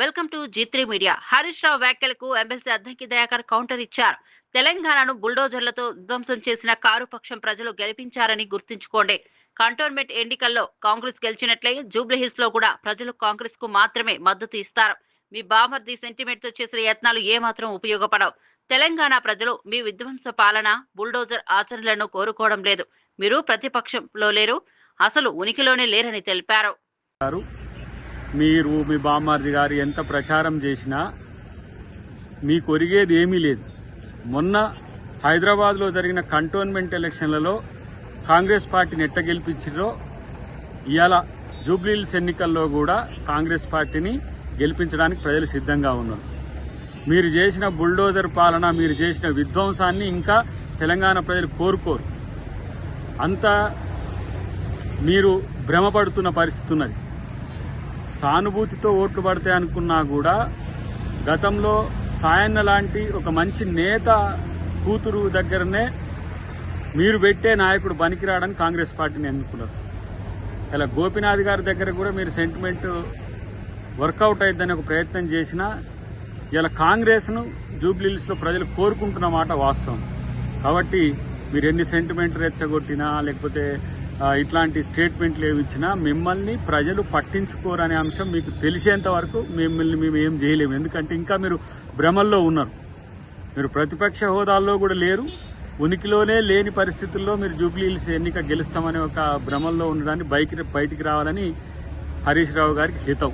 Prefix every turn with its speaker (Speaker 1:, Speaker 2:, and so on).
Speaker 1: Welcome to Zee media. Harish Rao వ్యాఖ్యలకు MLC Addanki Dayakar counter ఇచ్చారు. తెలంగాణను బుల్డోజర్లతో ధ్వంసం చేసిన కారు పక్షం ప్రజలు గెలిపించారని గుర్తుంచుకోండి. కంటోన్మెంట్ ఎన్నికల్లో కాంగ్రెస్ గెలిచినట్లే జూబ్లీహిల్స్లో కూడా ప్రజలు కాంగ్రెస్కు మాత్రమే మద్దతు ఇస్తారు. మీ బామర్ది సెంటిమెంట్తో చేసిన యత్నాలు ఏమాత్రం ఉపయోగపడవు. తెలంగాణ ప్రజలు మీ విధ్వంస పాలన బుల్డోజర్ ఆచరణలను కోరుకోవడం లేదు. మీరు ప్రతిపక్షంలో లేరు. అసలు ఉనికిలోనే లేరని తెలిపారు.
Speaker 2: మీరు మీ బామ్మార్ది గారు ఎంత ప్రచారం చేసినా మీకు ఒరిగేది ఏమీ లేదు. మొన్న హైదరాబాద్లో జరిగిన కంటోన్మెంట్ ఎలక్షన్లలో కాంగ్రెస్ పార్టీని ఎట్ట గెలిపించారో ఇవాళ జూబ్లీహిల్స్ ఎన్నికల్లో కూడా కాంగ్రెస్ పార్టీని గెలిపించడానికి ప్రజలు సిద్ధంగా ఉన్నారు. మీరు చేసిన బుల్డోజర్ పాలన మీరు చేసిన విధ్వంసాన్ని ఇంకా తెలంగాణ ప్రజలు కోరుకోరు. అంతా మీరు భ్రమపడుతున్న పరిస్థితి ఉన్నది. సానుభూతితో ఓట్లు పడతాయి అనుకున్నా కూడా గతంలో సాయన్న లాంటి ఒక మంచి నేత కూతురు దగ్గరనే మీరు పెట్టే నాయకుడు పనికిరాడని కాంగ్రెస్ పార్టీని ఎన్నుకున్నారు. ఇలా గోపినాథ్ గారి దగ్గర కూడా మీరు సెంటిమెంట్ వర్కౌట్ అయిద్దని ఒక ప్రయత్నం చేసినా ఇలా కాంగ్రెస్ను జూబ్లీహిల్స్లో ప్రజలు కోరుకుంటున్న మాట వాస్తవం. కాబట్టి మీరు ఎన్ని సెంటిమెంట్ రెచ్చగొట్టినా లేకపోతే ఇట్లాంటి స్టేట్మెంట్లు ఏమి ఇచ్చినా మిమ్మల్ని ప్రజలు పట్టించుకోరనే అంశం మీకు తెలిసేంత వరకు మిమ్మల్ని మేము ఏం చేయలేము. ఎందుకంటే ఇంకా మీరు భ్రమల్లో ఉన్నారు. మీరు ప్రతిపక్ష హోదాల్లో కూడా లేరు. ఉనికిలోనే లేని పరిస్థితుల్లో మీరు జూబ్లీహిల్స్ ఎన్నిక గెలుస్తామనే ఒక భ్రమల్లో ఉండడాన్ని బయటికి బయటికి రావాలని హరీష్ రావు గారికి హితం.